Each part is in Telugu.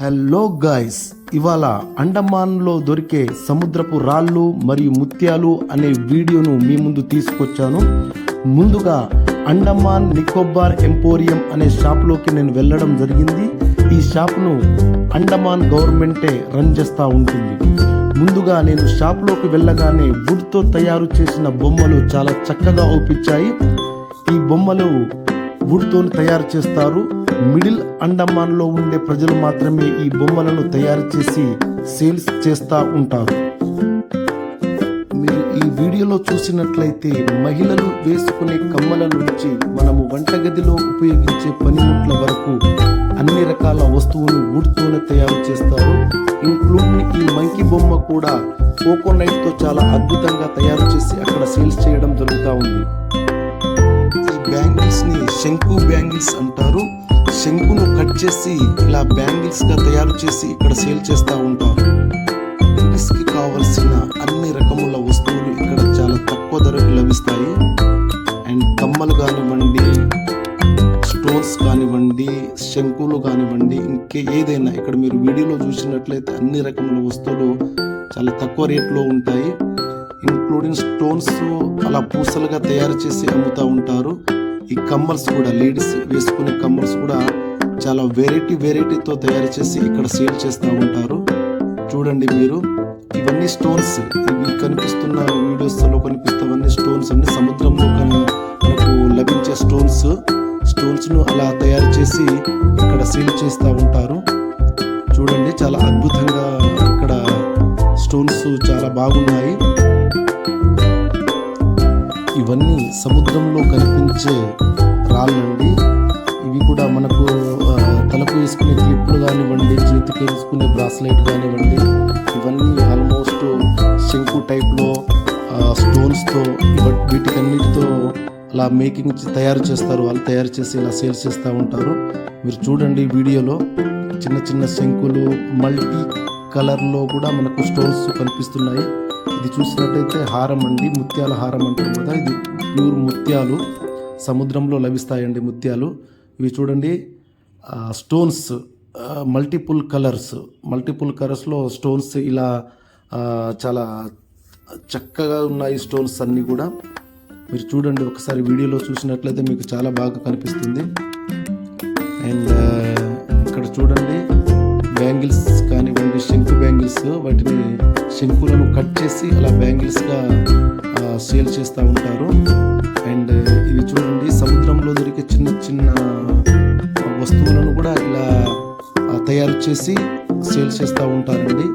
హలో గాయ్స్ ఇవాళ అండమాన్లో దొరికే సముద్రపు రాళ్ళు మరియు ముత్యాలు అనే వీడియోను మీ ముందు తీసుకొచ్చాను. ముందుగా అండమాన్ నికోబార్ ఎంపోరియం అనే షాప్లోకి నేను వెళ్ళడం జరిగింది. ఈ షాప్ను అండమాన్ గవర్నమెంటే రన్ చేస్తూ ఉంటుంది. ముందుగా నేను షాప్లోకి వెళ్ళగానే వుడ్తో తయారు చేసిన బొమ్మలు చాలా చక్కగా ఒప్పించాయి ఈ బొమ్మలు వుడ్తో తయారు చేస్తారు. మిడిల్ అండమాన్లో ఉండే ప్రజలు మాత్రమే ఈ బొమ్మలను తయారు చేసి సేల్స్ చేస్తూ ఉంటారు. మీరు ఈ వీడియోలో చూసినట్లయితే మహిళలు వేసుకునే కమ్మల నుంచి మనము వంటగదిలో ఉపయోగించే పనిముట్ల వరకు అన్ని రకాల వస్తువులు వుడ్తోనే తయారు చేస్తారు. ఇంక్లూడింగ్ ఈ మంకీ బొమ్మ కూడా కోకోనైట్తో చాలా అద్భుతంగా తయారు చేసి అక్కడ సేల్స్ చేయడం జరుగుతూ ఉంది. బ్యాంగిల్స్ని శంకు బ్యాంగిల్స్ అంటారు. శంకును కట్ చేసి ఇలా బ్యాంగిల్స్గా తయారు చేసి ఇక్కడ సేల్ చేస్తూ ఉంటారు. లేడీస్కి కావలసిన అన్ని రకముల వస్తువులు ఇక్కడ చాలా తక్కువ ధరకు లభిస్తాయి. అండ్ కమ్మలు కానివ్వండి స్టోన్స్ కానివ్వండి శంకులు కానివ్వండి ఇంకే ఏదైనా ఇక్కడ మీరు వీడియోలో చూసినట్లయితే అన్ని రకముల వస్తువులు చాలా తక్కువ రేట్లో ఉంటాయి. ఇంక్లూడింగ్ స్టోన్స్ అలా పూసలుగా తయారు చేసి అమ్ముతూ ఉంటారు. ఈ కమ్మల్స్ కూడా లేడీస్ వేసుకునే కమ్మల్స్ కూడా చాలా వెరైటీ వెరైటీతో తయారు చేసి ఇక్కడ సేల్ చేస్తూ ఉంటారు. చూడండి మీరు ఇవన్నీ స్టోన్స్ ఇవి కనిపిస్తున్న వీడియోస్లో కనిపిస్తున్న స్టోన్స్ అన్ని సముద్రంలో మనకు లభించే స్టోన్స్ స్టోన్స్ను అలా తయారు చేసి ఇక్కడ సేల్ చేస్తూ ఉంటారు. చూడండి చాలా అద్భుతంగా ఇక్కడ స్టోన్స్ చాలా బాగున్నాయి. ఇవన్నీ సముద్రంలో కనిపించే రాళ్ళండి. ఇవి కూడా మనకు తలకు వేసుకునే క్లిప్లు కానివ్వండి చేతికి వేసుకునే బ్రాస్లెట్ కానివ్వండి ఇవన్నీ ఆల్మోస్ట్ శంకు టైప్లో స్టోన్స్తో వీటికన్నిటితో అలా మేకింగ్ తయారు చేస్తారు. వాళ్ళు తయారు చేసి ఇలా సేల్స్ చేస్తూ ఉంటారు. మీరు చూడండి వీడియోలో చిన్న చిన్న శంకులు మల్టీ కలర్లో కూడా మనకు స్టోన్స్ కనిపిస్తున్నాయి. ఇది చూసినట్టయితే హారం అండి ముత్యాల హారం అంటారు కదా ఇది ప్యూర్ ముత్యాలు. సముద్రంలో లభిస్తాయండి ముత్యాలు. ఇవి చూడండి స్టోన్స్ మల్టిపుల్ కలర్స్ మల్టిపుల్ కలర్స్లో స్టోన్స్ ఇలా ఆ, చాలా చక్కగా ఉన్నాయి స్టోన్స్ అన్నీ కూడా. మీరు చూడండి ఒకసారి వీడియోలో చూసినట్లయితే మీకు చాలా బాగా కనిపిస్తుంది. అండ్ ఇక్కడ చూడండి బ్యాంగిల్స్ కానీ బ్యాంగిల్స్ వాటిని శంకులను కట్ చేసి అలా బ్యాంగిల్స్గా సేల్ చేస్తూ ఉంటారు. అండ్ ఇవి చూడండి సముద్రంలో దొరికే చిన్న చిన్న వస్తువులను కూడా ఇలా తయారు చేసి సేల్ చేస్తూ ఉంటారండి.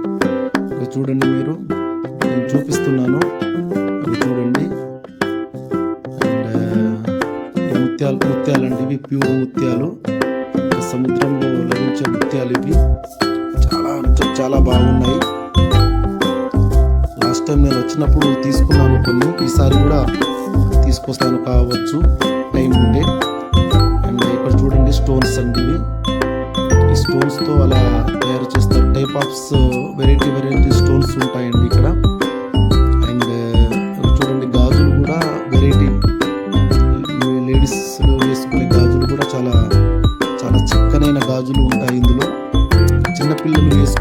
చూడండి మీరు నేను చూపిస్తున్నాను. ఇవి చూడండి. అండ్ ముత్యాలు ముత్యాలు అండి ఇవి ప్యూర్ ముత్యాలు. సముద్రంలో లభించే ముత్యాలు ఇవి. చాలా అంటే చాలా బాగున్నాయి. లాస్ట్ టైం నేను వచ్చినప్పుడు తీసుకున్నాను కొన్ని. ఈసారి కూడా తీసుకొస్తాను కావచ్చు. టైం ఉండే. అండ్ ఇక్కడ చూడండి స్టోన్స్ అండి ఇవి. ఈ స్టోన్స్తో అలా తయారు చేస్తారు. టైప్ ఆఫ్స్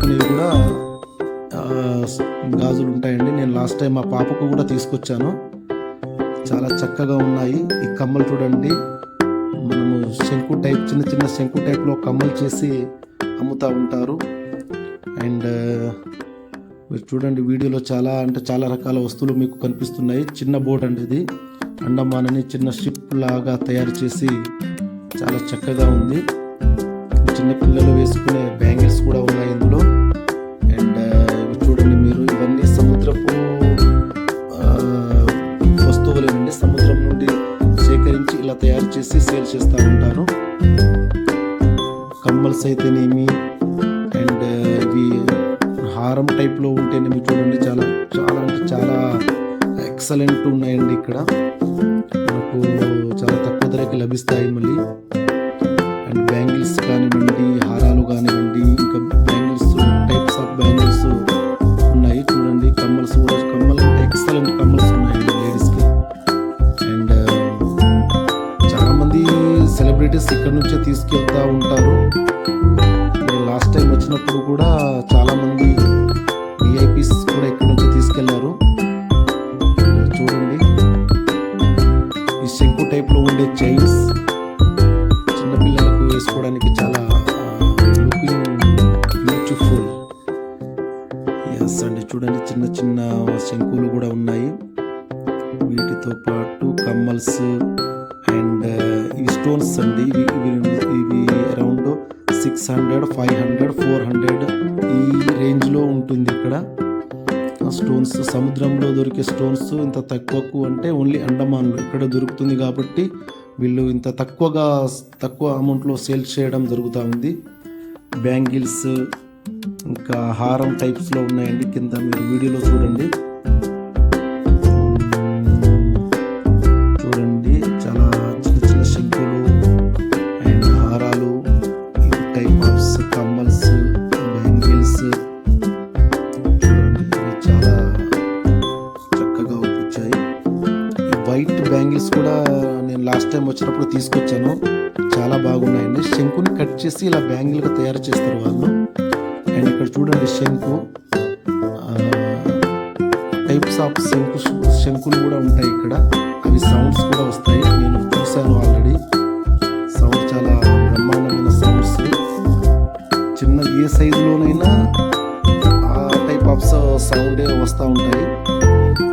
చిన్నపిల్లలు కూడా గాజులు ఉంటాయండి. నేను లాస్ట్ టైం మా పాపకు కూడా తీసుకొచ్చాను. చాలా చక్కగా ఉన్నాయి. ఈ కమ్మలు చూడండి. మనము శంకు టైప్ చిన్న చిన్న శంకు టైప్లో కమ్మలు చేసి అమ్ముతూ ఉంటారు. అండ్ మీరు చూడండి వీడియోలో చాలా అంటే చాలా రకాల వస్తువులు మీకు కనిపిస్తున్నాయి. చిన్న బోట్ అండి ఇది. అండమానని చిన్న షిప్ లాగా తయారు చేసి చాలా చక్కగా ఉంది. చిన్న పిల్లలు వేసుకునే బ్యాంగిల్స్ కూడా ఉన్నాయి ఇందులో. అండ్ ఇవి చూడండి మీరు ఇవన్నీ సముద్రపు వస్తువులు వస్తువులేనండి. సముద్రం నుండి సేకరించి ఇలా తయారు చేసి సేల్ చేస్తూ ఉంటారు. కమ్మల్స్ అయితేనేమి అండ్ ఇవి హారం టైప్లో ఉంటేనేమి చూడండి చాలా చాలా అంటే చాలా ఎక్సలెంట్ ఉన్నాయండి ఇక్కడ. మనకు చాలా తక్కువ ధరకి లభిస్తాయి మళ్ళీ. బ్యాంగిల్స్ కానివ్వండి హారాలు కానివ్వండి ఇంకా బ్యాంగిల్స్ టైప్స్ ఆఫ్ బ్యాంగిల్స్ ఉన్నాయి చూడండి కమ్మల్స్ కూడా కమ్మలు అంటే ఎక్సలెంట్ కమ్మల్స్ ఉన్నాయండి లేడీస్కి అండ్ చాలా మంది సెలబ్రిటీస్ ఇక్కడ నుంచే తీసుకెళ్తా ఉంటారు. లాస్ట్ టైం వచ్చినప్పుడు కూడా చాలామంది విఐపీస్ కూడా ఇక్కడ నుంచి తీసుకెళ్ళారు. చూడండి ఈ శంకు టైప్లో ఉండే చైన్స్ చేసుకోవడానికి చాలా లుకింగ్ బ్యూటిఫుల్ ఎస్ అండి చూడండి చిన్న చిన్న శంకులు కూడా ఉన్నాయి. వీటితో పాటు కమ్మల్స్ అండ్ ఇవి స్టోన్స్ అండి. ఇవి ఇవి ఇవి around six hundred five hundred four hundred ఈ రేంజ్లో ఉంటుంది ఇక్కడ. స్టోన్స్ సముద్రంలో దొరికే స్టోన్స్ ఇంత తక్కువకు అంటే ఓన్లీ అండమాన్లో ఇక్కడ దొరుకుతుంది కాబట్టి వీళ్ళు ఇంత తక్కువగా తక్కువ అమౌంట్లో సేల్ చేయడం జరుగుతూ ఉంది. బ్యాంగిల్స్ ఇంకా హారం టైప్స్లో ఉన్నాయండి. కింద మీరు వీడియోలో చూడండి చూడండి. ఇప్పుడు తీసుకొచ్చాను. చాలా బాగున్నాయండి. శంకుని కట్ చేసి ఇలా బ్యాంగిల్గా తయారు చేస్తారు వాళ్ళు. అండ్ ఇక్కడ చూడండి శంకు. టైప్స్ ఆఫ్ శంకు శంకులు కూడా ఉంటాయి ఇక్కడ. అవి సౌండ్స్ కూడా వస్తాయి. నేను చూశాను ఆల్రెడీ. సౌండ్ చాలా బ్రహ్మాండమైన సౌండ్స్. చిన్న ఏ సైజులోనైనా ఆ టైప్ ఆఫ్ సౌండే వస్తూ ఉంటాయి.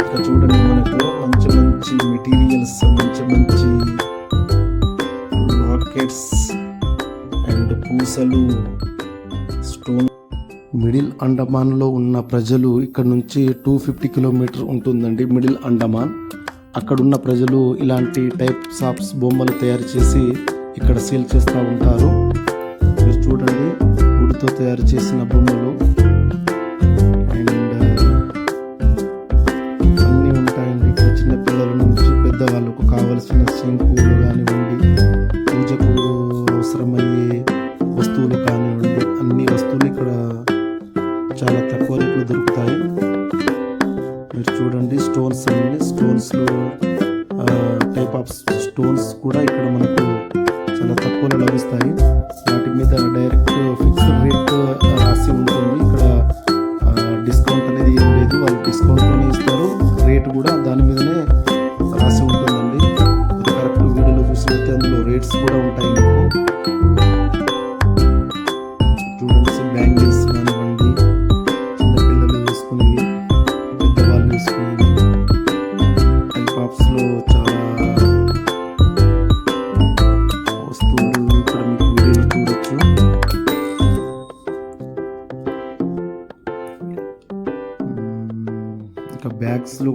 ఇక్కడ చూడండి మనకు మంచి మంచి మెటీరియల్స్ మంచి మంచి రాకెట్స్ అండ్ పూసలు స్టోన్. మిడిల్ అండమాన్లో ఉన్న ప్రజలు ఇక్కడ నుంచి టూ ఫిఫ్టీ కిలోమీటర్ ఉంటుందండి మిడిల్ అండమాన్. అక్కడున్న ప్రజలు ఇలాంటి టైప్ షాప్స్ బొమ్మలు తయారు చేసి ఇక్కడ సేల్ చేస్తూ ఉంటారు. మీరు చూడండి గుడితో తయారు చేసిన బొమ్మలు. asrama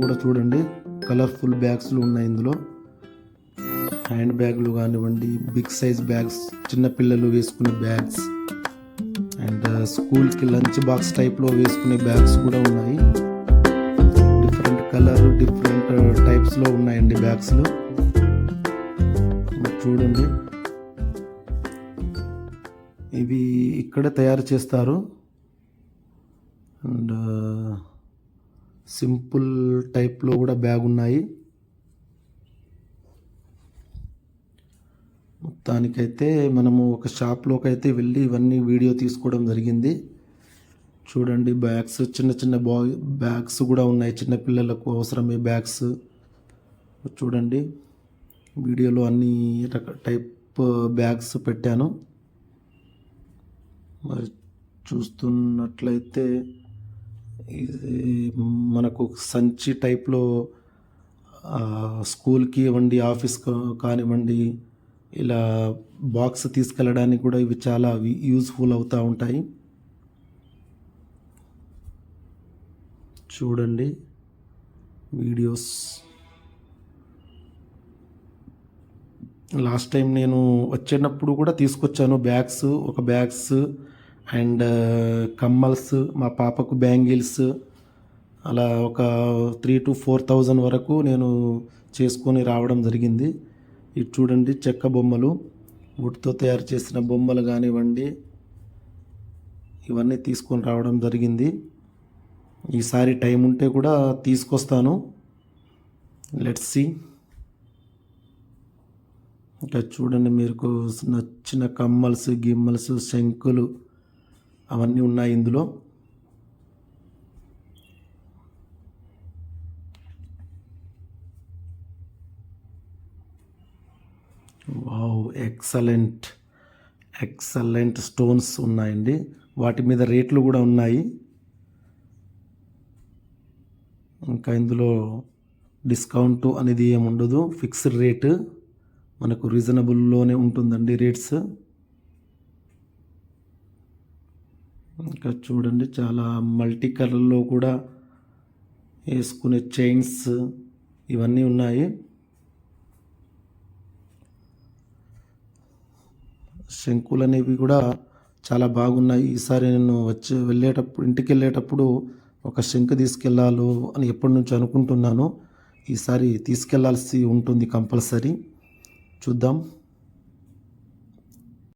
కూడా చూడండి. కలర్ఫుల్ బ్యాగ్స్లు ఉన్నాయి ఇందులో. హ్యాండ్ బ్యాగ్లు కానివ్వండి బిగ్ సైజ్ బ్యాగ్స్ చిన్న పిల్లలు వేసుకునే బ్యాగ్స్ అండ్ స్కూల్కి లంచ్ బాక్స్ టైప్లో వేసుకునే బ్యాగ్స్ కూడా ఉన్నాయి. డిఫరెంట్ కలర్ డిఫరెంట్ టైప్స్లో ఉన్నాయండి బ్యాగ్స్లు చూడండి. ఇవి ఇక్కడే తయారు చేస్తారు. అండ్ సింపుల్ టైప్లో కూడా బ్యాగ్ ఉన్నాయి మొత్తానికైతే మనము ఒక షాప్లోకి అయితే వెళ్ళి ఇవన్నీ వీడియో తీసుకోవడం జరిగింది. చూడండి బ్యాగ్స్ చిన్న చిన్న బాయ్ బ్యాగ్స్ కూడా ఉన్నాయి. చిన్న పిల్లలకు అవసరమే బ్యాగ్స్. చూడండి వీడియోలో అన్ని రక టైప్ బ్యాగ్స్ పెట్టాను. మరి చూస్తున్నట్లయితే మనకు సంచి టైప్లో స్కూల్కి ఇవ్వండి ఆఫీస్ కానివ్వండి ఇలా బాక్స్ తీసుకెళ్ళడానికి కూడా ఇవి చాలా యూజ్ఫుల్ అవుతూ ఉంటాయి. చూడండి వీడియోస్. లాస్ట్ టైం నేను వచ్చేటప్పుడు కూడా తీసుకొచ్చాను బ్యాగ్స్ ఒక బ్యాగ్స్. అండ్ uh, కమ్మల్స్ మా పాపకు బ్యాంగిల్స్ అలా ఒక త్రీ టు ఫోర్ థౌజండ్ వరకు నేను చేసుకొని రావడం జరిగింది. ఇది చూడండి చెక్క బొమ్మలు వుడ్తో తయారు చేసిన బొమ్మలు కానివ్వండి ఇవన్నీ తీసుకొని రావడం జరిగింది. ఈసారి టైం ఉంటే కూడా తీసుకొస్తాను. లెట్స్ సి ఇంకా చూడండి మీకు నచ్చిన కమ్మల్స్ గిమ్మల్స్ శంకులు అవన్నీ ఉన్నాయి ఇందులో. వావ్ ఎక్సలెంట్ ఎక్సలెంట్ స్టోన్స్ ఉన్నాయండి. వాటి మీద రేట్లు కూడా ఉన్నాయి. ఇంకా ఇందులో డిస్కౌంట్ అనేది ఏమి ఉండదు ఫిక్స్డ్ రేటు మనకు రీజనబుల్లోనే ఉంటుందండి రేట్స్. ఇంకా చూడండి చాలా మల్టీ కలర్లో కూడా వేసుకునే చైన్స్ ఇవన్నీ ఉన్నాయి. శంకులు అనేవి కూడా చాలా బాగున్నాయి. ఈసారి నేను వచ్చి వెళ్ళేటప్పుడు ఇంటికి వెళ్ళేటప్పుడు ఒక శంకు తీసుకెళ్ళాలో అని ఎప్పటి నుంచి అనుకుంటున్నాను. ఈసారి తీసుకెళ్ళాల్సి ఉంటుంది కంపల్సరీ. చూద్దాం.